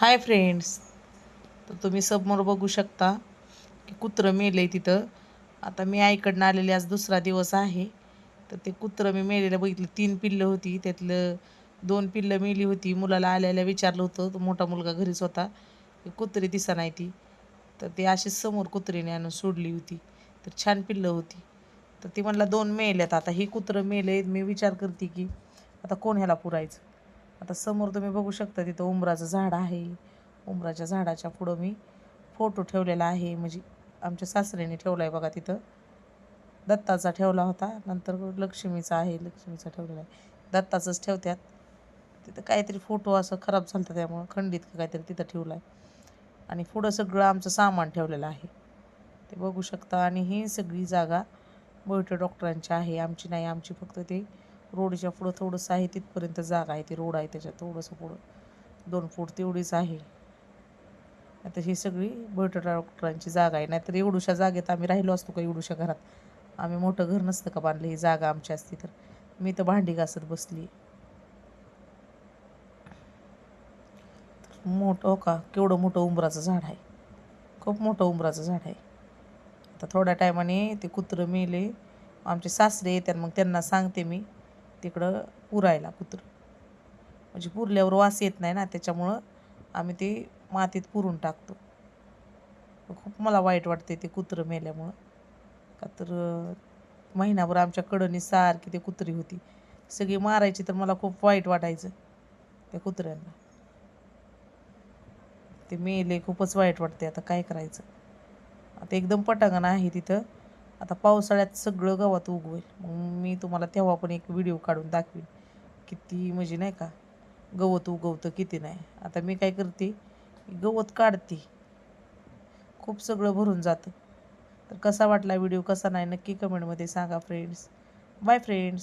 Hi friends तर तुम्ही समोर बघू शकता की कुत्रं मेलं आहे तिथं. आता मी आईकडनं आलेले आज दुसरा दिवस आहे. तर ते कुत्रं मी मेलेलं बघितलं. तीन पिल्लं होती. त्यातलं दोन पिल्लं मेली होती. मुलाला आल्याला विचारलं होतं. तो मोठा मुलगा घरीच होता. की कुत्री दिसा नाही ती. तर ते अशीच समोर कुत्रीने आणून सोडली होती. तर छान पिल्लं होती. तर ती म्हणला दोन मेल्यात. आता ही कुत्रं मेले मी विचार करते की आता कोण ह्याला पुरायचं? आता समोर तुम्ही बघू शकता तिथं उंबराचं झाड आहे. उंबराच्या झाडाच्या पुढं मी फोटो ठेवलेला आहे. म्हणजे आमच्या सासऱ्याने ठेवला आहे बघा तिथं. दत्ताचा ठेवला होता. नंतर लक्ष्मीचा आहे. लक्ष्मीचा ठेवलेला आहे. दत्ताचंच ठेवत्यात. तिथं काहीतरी फोटो असं खराब झालं त्यामुळं खंडित का काहीतरी तिथं ठेवला आहे आणि पुढं सगळं आमचं सामान ठेवलेलं आहे. ते बघू शकता. आणि ही सगळी जागा मोहिते डॉक्टरांची आहे. आमची नाही आमची फक्त ते रोडच्या पुढं थोडंसं आहे तिथपर्यंत जागा आहे ती रोड आहे त्याच्यात थोडंसं पुढं. दोन फूट तेवढीच आहे. आता ही सगळी बटर डॉक्टरांची जागा आहे. नाहीतर एवढूशा जागेत आम्ही राहिलो असतो का एवढूशा घरात? आम्ही मोठं घर नसतं का बांधलं? ही जागा आमची असती तर. मी तर भांडी घासत बसली. मोठं हो का? केवढं मोठं उंबराचं झाड आहे. खूप मोठं उंबराचं झाड आहे. आता थोड्या टायमाने ते कुत्रं मेले. आमचे सासरे येतात मग त्यांना सांगते मी. तिकडं पुरायला कुत्रं. म्हणजे पुरल्यावर वास येत नाही ना त्याच्यामुळं आम्ही ते मातीत पुरून टाकतो. खूप मला वाईट वाटते ते कुत्रं मेल्यामुळं. का तर महिनाभर आमच्या कडनी सारखी ते कुत्री होती. सगळी मारायची तर मला खूप वाईट वाटायचं त्या कुत्र्यांना. ते मेले खूपच वाईट वाटते आता काय करायचं? आता एकदम पटांगण आहे तिथं. आता पावसाळ्यात सगळं गवत उगवेल. मग मी तुम्हाला तेव्हा पण एक व्हिडिओ काढून दाखवीन. किती म्हणजे नाही का गवत उगवतं किती नाही. आता मी काय करते गवत काढते. खूप सगळं भरून जातं. तर कसा वाटला व्हिडिओ कसा नाही नक्की कमेंटमध्ये सांगा फ्रेंड्स बाय फ्रेंड्स